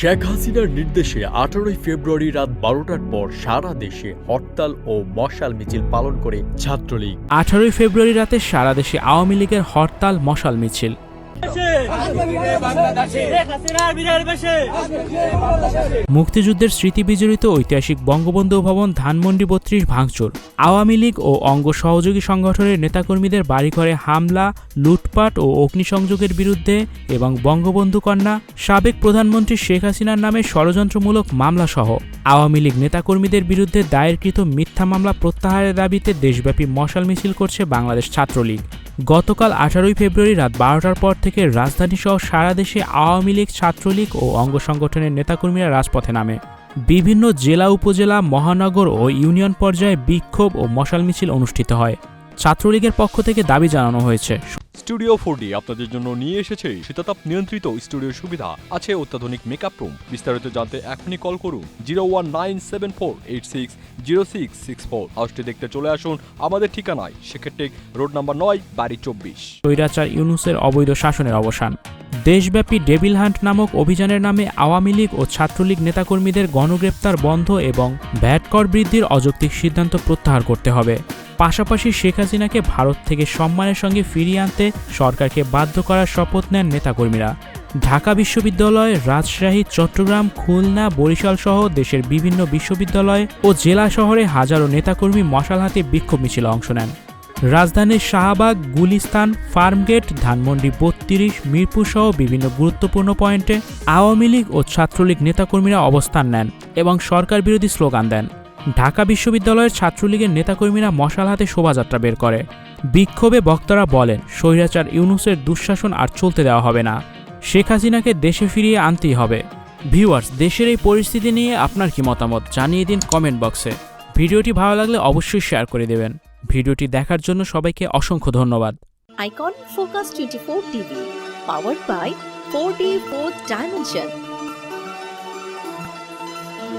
শেখ হাসিনার নির্দেশে আঠারোই ফেব্রুয়ারি রাত বারোটার পর সারা দেশে হরতাল ও মশাল মিছিল পালন করে ছাত্রলীগ। আঠারোই ফেব্রুয়ারি রাতে সারা দেশে আওয়ামী লীগের হরতাল, মশাল মিছিল। মুক্তিযুদ্ধের স্মৃতি বিজড়িত ঐতিহাসিক বঙ্গবন্ধু ভবন ধানমন্ডি বত্রিশ ভাঙচুর। আওয়ামী লীগ ও অঙ্গ সহযোগী সংগঠনের নেতাকর্মীদের বাড়িঘরে হামলা, লুটপাট ও অগ্নিসংযোগের বিরুদ্ধে এবং বঙ্গবন্ধু কন্যা, সাবেক প্রধানমন্ত্রী শেখ হাসিনার নামে ষড়যন্ত্রমূলক মামলাসহ। আওয়ামী লীগ নেতাকর্মীদের বিরুদ্ধে দায়েরকৃত মিথ্যা মামলা প্রত্যাহারের দাবিতে দেশব্যাপী মশাল মিছিল করছে বাংলাদেশ ছাত্রলীগ। গতকাল আঠারোই ফেব্রুয়ারি রাত বারোটার পর থেকে রাজধানীসহ সারা দেশে আওয়ামী লীগ, ছাত্রলীগ ও অঙ্গ সংগঠনের নেতাকর্মীরা রাজপথে নামে। বিভিন্ন জেলা, উপজেলা, মহানগর ও ইউনিয়ন পর্যায়ে বিক্ষোভ ও মশাল মিছিল অনুষ্ঠিত হয়। ছাত্রলীগের পক্ষ থেকে দাবি জানানো হয়েছে। স্টুডিও ফোর আপনাদের জন্য নিয়ে এসেছে শীতাতাপ নিয়ন্ত্রিত স্টুডিও সুবিধা। আছে অত্যাধুনিক মেকআপ রুম বিস্তারিত জানতে এখনই কল করুন zero one nine seven four eight six zero six six four হাউসটি দেখতে চলে আসুন আমাদের ঠিকানায়, সেক্ষেত্রে রোড নাম্বার নয়, বাড়ি চব্বিশ। স্বৈরাচার ইউনুসের অবৈধ শাসনের অবসান। দেশব্যাপী ডেভিল হান্ট নামক অভিযানের নামে আওয়ামী লীগ ও ছাত্রলীগ নেতাকর্মীদের গণগ্রেপ্তার বন্ধ এবং ভ্যাট কর বৃদ্ধির অযৌক্তিক সিদ্ধান্ত প্রত্যাহার করতে হবে। পাশাপাশি শেখ হাসিনাকে ভারত থেকে সম্মানের সঙ্গে ফিরিয়ে আনতে সরকারকে বাধ্য করার শপথ নেন নেতাকর্মীরা। ঢাকা বিশ্ববিদ্যালয়, রাজশাহী, চট্টগ্রাম, খুলনা, বরিশাল সহ দেশের বিভিন্ন বিশ্ববিদ্যালয় ও জেলা শহরে হাজারো নেতাকর্মী মশাল হাতে বিক্ষোভ মিছিলে অংশ নেন। রাজধানীর শাহবাগ, গুলিস্তান, ফার্মগেট, ধানমন্ডি বত্রিশ, মিরপুর সহ বিভিন্ন গুরুত্বপূর্ণ পয়েন্টে আওয়ামী লীগ ও ছাত্রলীগ নেতাকর্মীরা অবস্থান নেন এবং সরকার বিরোধী স্লোগান দেন। ঢাকা বিশ্ববিদ্যালয়ের ছাত্রলীগের নেতাকর্মীরা মশাল হাতে শোভাযাত্রা বের করে। বিক্ষোভে বক্তারা বলেন স্বৈরাচার ইউনুসের দুঃশাসন আর চলতে দেওয়া হবে না। শেখ হাসিনাকে দেশে ফিরিয়ে আনতেই হবে। ভিউয়ার্স দেশের এই পরিস্থিতি নিয়ে আপনার কি মতামত? জানিয়ে দিন কমেন্ট বক্সে। ভিডিওটি ভালো লাগলে অবশ্যই শেয়ার করে দেবেন। ভিডিওটি দেখার জন্য সবাইকে অসংখ্য ধন্যবাদ। Icon Focus 24 TV, powered by 4D 4th Dimension.